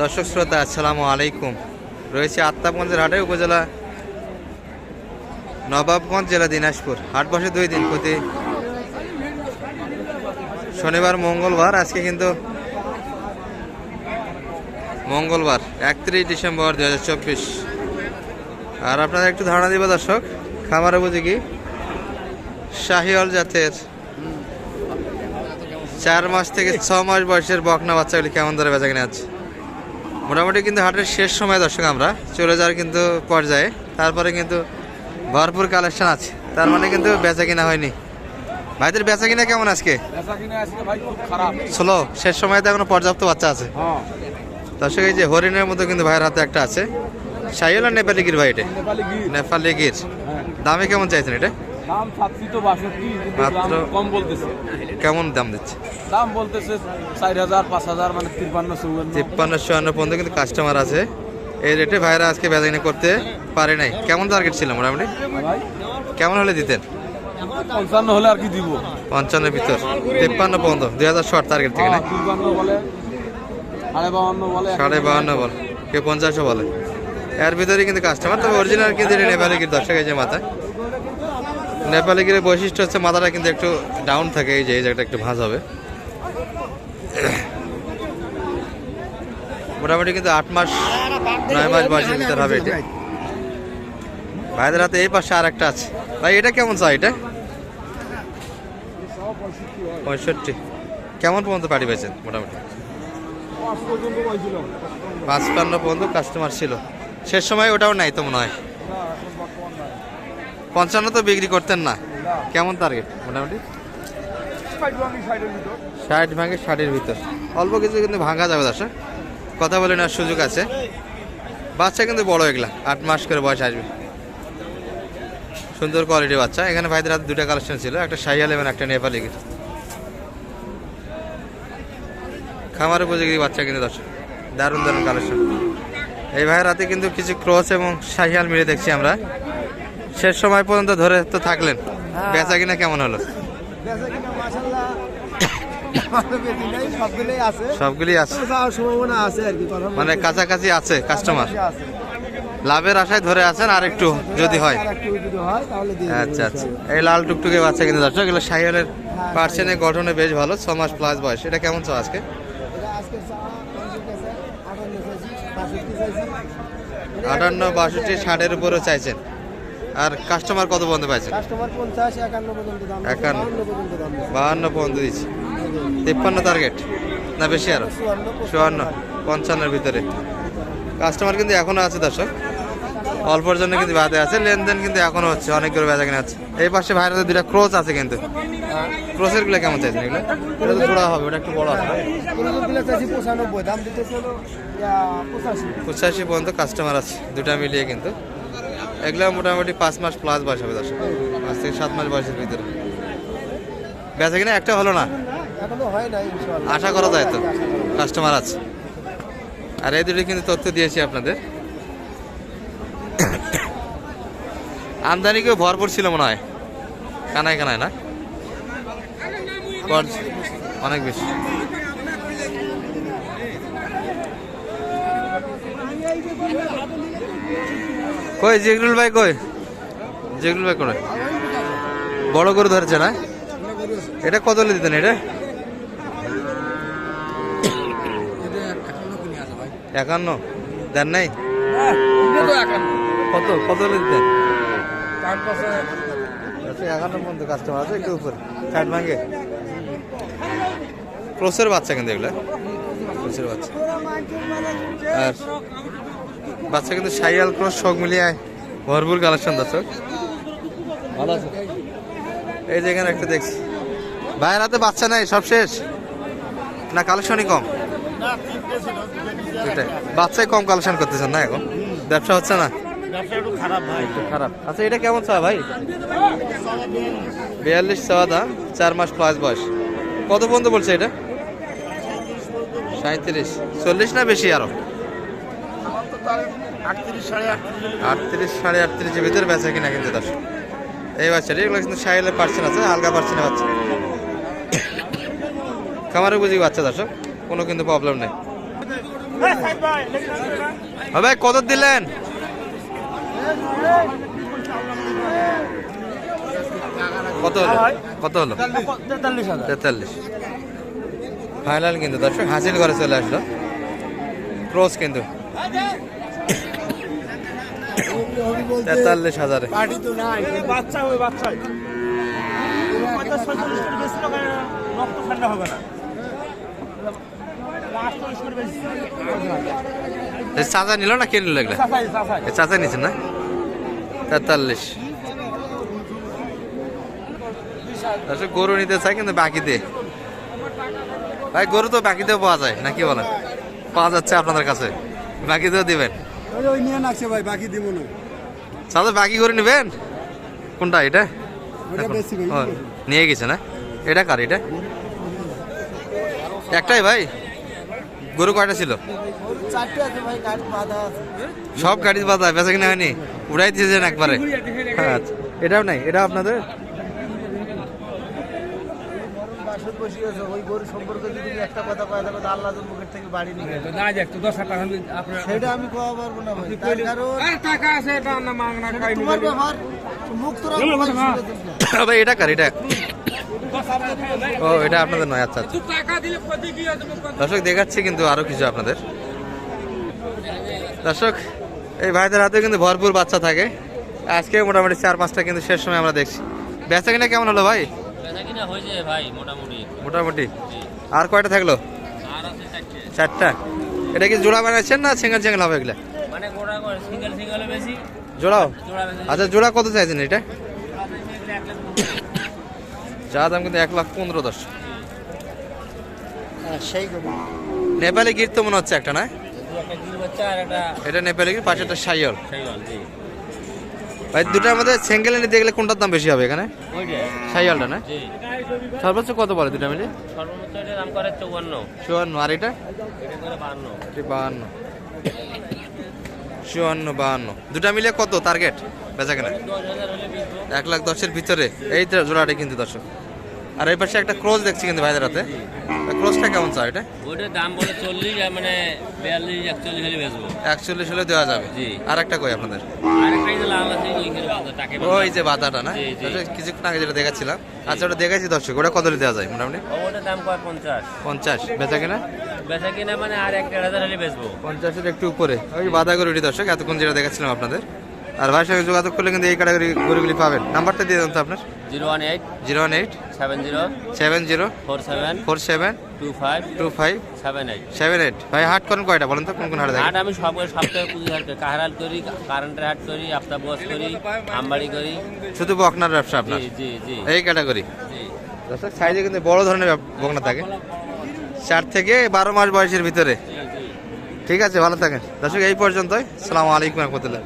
দর্শক শ্রোতা, আসসালামু আলাইকুম। রয়েছে আত্মাপগঞ্জের হাটে উপজেলা, নবাবগঞ্জ জেলা দিনাজপুর। হাট বসে দুই দিন প্রতি শনিবার, মঙ্গলবার, আজকে কিন্তু মঙ্গলবার, একত্রিশ ডিসেম্বর দু হাজার চব্বিশ। আর আপনাদের একটু ধারণা দিব দর্শক, খামারে বুঝি কি শাহিওয়াল জাতের চার মাস থেকে ছ মাস বয়সের বকনা বাচ্চাগুলি কেমন ধরে বেচা কিনে আছে মোটামুটি কিন্তু হাটের শেষ সময় দর্শক আমরা। চলে যাওয়ার কিন্তু পর্যায়ে। তারপরে কিন্তু ভরপুর কালেকশন আছে। তার মানে কিন্তু বেচা কিনা হয়নি। ভাইদের বেচা কিনা কেমন আজকে? স্লো শেষ সময় তো এখনও পর্যাপ্ত বাচ্চা আছে। হ্যাঁ। দর্শক এই যে হরিণের মতো কিন্তু ভাইয়ের হাতে একটা আছে। সাইল আর নেপালি গির ভাই এটা? নেপালি গির। নেপালি গির। হ্যাঁ। দামে কেমন চাইছেন এটা? দাম তো বাষট্টি মাত্র- কম বলতেছে। কেমন দাম দিচ্ছে? দাম বলতেছে চার হাজার পাঁচ হাজার মানে তিপ্পান্ন চৌয়ান্ন। তিপ্পান্ন চুয়ান্ন পর্যন্ত কিন্তু কাস্টমার আছে। এই রেটে ভাইরা আজকে বেচা করতে পারে নাই। কেমন টার্গেট ছিল মোটামুটি? কেমন হলে দিতেন? পঞ্চান্ন হলে আর কি দিব? পঞ্চান্নের ভিতর। তিপ্পান্ন পর্যন্ত দুই হাজার শর্ট টার্গেট থেকে না? হ্যাঁ, বলে সাড়ে বাউন্ন বলে। সাড়ে বাহান্ন বল কেউ পঞ্চাশও বলে। এর ভিতরে কিন্তু কাস্টমার তবে অরিজিনাল কিন্তু নেপালি গির দর্শক এই যে মাথা নেপালি গিরের বৈশিষ্ট্য হচ্ছে মাথাটা কিন্তু একটু ডাউন থাকে, এই যে, এই জায়গাটা একটু ভাঁজ হবে। মোটামুটি কিন্তু আট মাস, নয় মাস বয়সের ভিতর হবে এটি। ভাইদের হাতে এই পাশে আর একটা আছে। ভাই, এটা কেমন চাই এটা? পঁয়ষট্টি। কেমন পর্যন্ত পাড়ি পেয়েছেন, মোটামুটি? পাঁচপান্ন পর্যন্ত কাস্টমার ছিল। শেষ সময় ওটাও নাই তো মনে হয়? পঞ্চান্ন তো বিক্রি করতেন না। কেমন টার্গেট মোটামুটি? ষাট ভাঙে ষাটের ভিতর। অল্প কিছু কিন্তু ভাঙা যাবে দর্শক। কথা বলে নেওয়ার সুযোগ আছে। বাচ্চা কিন্তু বড় এগুলা, আট মাস করে বয়স আসবে। সুন্দর কোয়ালিটির বাচ্চা। এখানে ভাইদের হাতে দুটা কালেকশন ছিল, একটা সাইয়াল এবং একটা নেপালি গির খামার উপযোগী বাচ্চা কিন্তু দর্শক। দারুণ দারুণ কালেকশন এই ভাইয়ের হাতে কিন্তু কিছু ক্রস এবং শাহিয়াল মিলে দেখছি আমরা। শেষ সময় পর্যন্ত ধরে তো থাকলেন। বেচা কিনা কেমন হলো? কিনা সবগুলি আছে। মানে কাছাকাছি আছে কাস্টমার লাভের আশায় ধরে আছেন আর একটু যদি হয়। হয় আচ্ছা আচ্ছা। এই লাল টুকটুকে বাচ্চা কিন্তু দর্শক এগুলো শাহিয়ালের পার্সেন্টের গঠনে বেশ ভালো ছ মাস প্লাস বয়স। এটা কেমন চাও আজকে? বাষট্টি আটান্ন বাষট্টি ষাটের উপরেও চাইছেন। আর কাস্টমার কত পর্যন্ত কাস্টমার পঞ্চাশ একান্ন পর্যন্ত দাম দিচ্ছে, পর্যন্ত দাম দিচ্ছে। বাহান্ন পর্যন্ত দিচ্ছি। তিপ্পান্ন টার্গেট না বেশি আরও? চুয়ান্ন পঞ্চান্নের ভিতরে। কাস্টমার কিন্তু এখনও আছে দর্শক। অল্পর জন্য কিন্তু বাদে আছে। লেনদেন কিন্তু এখনও হচ্ছে অনেকগুলো বেচা কিনা আছে এই পাশে ভাইরাতে দুটা ক্রোচ আছে কিন্তু। ক্রোসেরগুলো কেমন চাইছেন এগুলো? এটা তো জোড়া হবে ওটা একটু বড় হবে পঁচাশি। পর্যন্ত কাস্টমার আছে দুটা মিলিয়ে কিন্তু। এগুলো মোটামুটি পাঁচ মাস প্লাস বয়স হবে দর্শক। পাঁচ থেকে সাত মাস বয়সের ভিতরে। বেচা কিনা একটা হলো না? আশা করা যায় তো। কাস্টমার আছে। আর এই দুটো কিন্তু তথ্য দিয়েছি আপনাদের। আমদানি কেউ ভরপুর ছিল মনে হয়। কানায় কানায় না? অনেক বেশি। কই জিগরুল ভাই, কই? জিগরুল ভাই কই বড় গরু ধরেছে না? এটা কত দিতেন এটা? একান্ন। দেন নাই? কত? কত দিতেন? আচ্ছা একান্ন পর্যন্ত কাস্টমার আছে, একটু উপরে। ষাট ভাঙে। ক্রোসের বাচ্চা কিন্তু এগুলো। ক্রোসের বাচ্চা। আর বাচ্চা কিন্তু সাইয়াল ক্রস সব মিলিয়ে ভরপুর কালেকশন দর্শক। ভালো আছে। এই যে এখানে একটা দেখছি। ভাইয়ের হাতে বাচ্চা নাই, সব শেষ? না কালেকশনই কম? বাচ্চাই কম কালেকশন করতেছেন না এখন? ব্যবসা হচ্ছে না? খারাপ। আচ্ছা এটা কেমন চা ভাই? বিয়াল্লিশ চাওয়া দাম চার মাস প্লাস বয়স। কত পর্যন্ত বলছে এটা? সাঁত্রিশ চল্লিশ না বেশি আরও? আটত্রিশ, সাড়ে বেচা কিনা কিন্তু দশ এই বাচ্চাটি পার্সেন্ট আছে হালকা বাচ্চা। খামারে বুঝি বাচ্চা কোনো কিন্তু প্রবলেম নেই। কত দিলেন? কত হলো? কত হলো? তেতাল্লিশ। ফাইনাল কিন্তু দর্শক হাসিল করে চলে আসলো। ক্রস কিন্তু। তেতাল্লিশ হাজারে। পার্টি তো নাই বাচ্চা হবে বাচ্চা পঞ্চাশ ছয়চল্লিশ করে বেশি টাকা রক্ত ঠান্ডা হবে না। চাচা নিল না কে নিল এগুলা? চাচা নিচ্ছে না? তেতাল্লিশ। গরু নিতে চাই কিন্তু বাকিতে ভাই গরু তো বাকিতেও পাওয়া যায় নাকি বলেন? পাওয়া যাচ্ছে আপনাদের কাছে। বাকিতেও দিবেন? ওই ওই নিয়ে নাকছে ভাই বাকি দিব না। চাচা বাকি করে নেবেন? কোনটা এটা? নিয়ে গেছে না? এটা কার এটা? একটাই ভাই? গরু কয়টা ছিল? সব গাড়ি বাধা বেচা কিনা হয়নি। উড়াই দিয়েছেন একবারে। আচ্ছা। এটাও নাই এটা আপনাদের? বাসন বসে ওই গরু সম্পর্কে যদি একটা কথা কয় তাহলে আল্লাহ মুখের থেকে বাড়ি নিয়ে গেছে। না যাক তো দশ টাকা আপনার সেটা আমি কোয়া পারব না ভাই। টাকা আছে এটা না মাংনা সেটা তোমার ব্যাপার মুখ তোরা ভাই এটা কার? এটা ও এটা আপনাদের নয় আচ্ছা আচ্ছা। দর্শক দেখাচ্ছি কিন্তু আরও কিছু আপনাদের। দর্শক এই ভাইদের হাতে কিন্তু ভরপুর বাচ্চা থাকে। আজকে মোটামুটি চার পাঁচটা কিন্তু শেষ সময় আমরা দেখছি। বেচা কিনা কেমন হলো ভাই? বেচা কিনা হয়েছে ভাই মোটামুটি। মোটামুটি। আর কয়টা থাকল? চারটে। এটা কি জোড়া বানাচ্ছেন না সিঙ্গেল সিঙ্গেল হবে এগুলা? মানে গোড়া করে সিঙ্গেল সিঙ্গেল বেশি। জোড়াও? আচ্ছা জোড়া কত চাইছেন এটা? চা দাম কিন্তু এক লাখ পনেরো দশ। নেপালি গির তো মনে হচ্ছে একটা না? একটা গির বাচ্চা আর একটা এটা নেপালি গির পাশে একটা সাইয়ল ভাই দুটার মধ্যে সিঙ্গেল নিতে গেলে কোনটার দাম বেশি হবে এখানে? ওইটা সাইয়লটা না? সর্বোচ্চ কত বলে দুটা মিলে? সর্বোচ্চ দাম করে চৌয়ান্ন। চুয়ান্ন আর এটা? বাহান্ন। চুয়ান্ন বাহান্ন। দুটা মিলে কত টার্গেট বেচা কেনা? এক লাখ দশের ভিতরে। এই তো জোড়াটা কিন্তু দর্শক। আর এই পাশে একটা ক্রোজ দেখছি কিন্তু ভাইদের হাতে। ক্রোজটা কেমন চাই এটা? ওইটার দাম বলে চল্লিশ মানে বিয়াল্লিশ একচল্লিশ হলে বেচবো। একচল্লিশ হলে দেওয়া যাবে। জি। আর একটা কই আপনাদের? আর একটা এই যে লাল আছে ওইখানে বাঁধা, টাকে ওই যে বাতাটা না? কিছুক্ষণ আগে যেটা দেখাচ্ছিলাম। আচ্ছা ওটা দেখাচ্ছি দর্শক ওটা কত দেওয়া যায় মোটামুটি? ওটার দাম কয়? পঞ্চাশ। পঞ্চাশ। বেচা কিনা? বেচা কিনা মানে আর এক দেড় হাজার হলে বেচবো। পঞ্চাশের একটু উপরে। ওই বাধা গরুটি দর্শক এতক্ষণ যেটা দেখাচ্ছিলাম আপনাদের। আর ভাইয়ের সঙ্গে যোগাযোগ করলে কিন্তু এই ক্যাটাগরি গরুগুলি পাবেন। নাম্বারটা দিয়ে দেন তো আপনার। Zero one eight zero one eight seven zero seven zero four seven four seven two five two five seven eight seven eight. ভাই হাট করেন কয়টা বলেন তো? কোন কোন হাটে হাট আমি সব সপ্তাহে পুজো হাট করি কাহারাল করি কারেন্টের হাট করি বস করি আমবাড়ি করি। শুধু বকনার ব্যবসা আপনার? জি জি জি। এই ক্যাটাগরি? জি। দর্শক সাইজে কিন্তু বড় ধরনের বকনা থাকে। চার থেকে বারো মাস বয়সের ভিতরে। ঠিক আছে ভালো থাকেন। দর্শক এই পর্যন্তই। সালামু আলাইকুম রহমতুল্লাহ।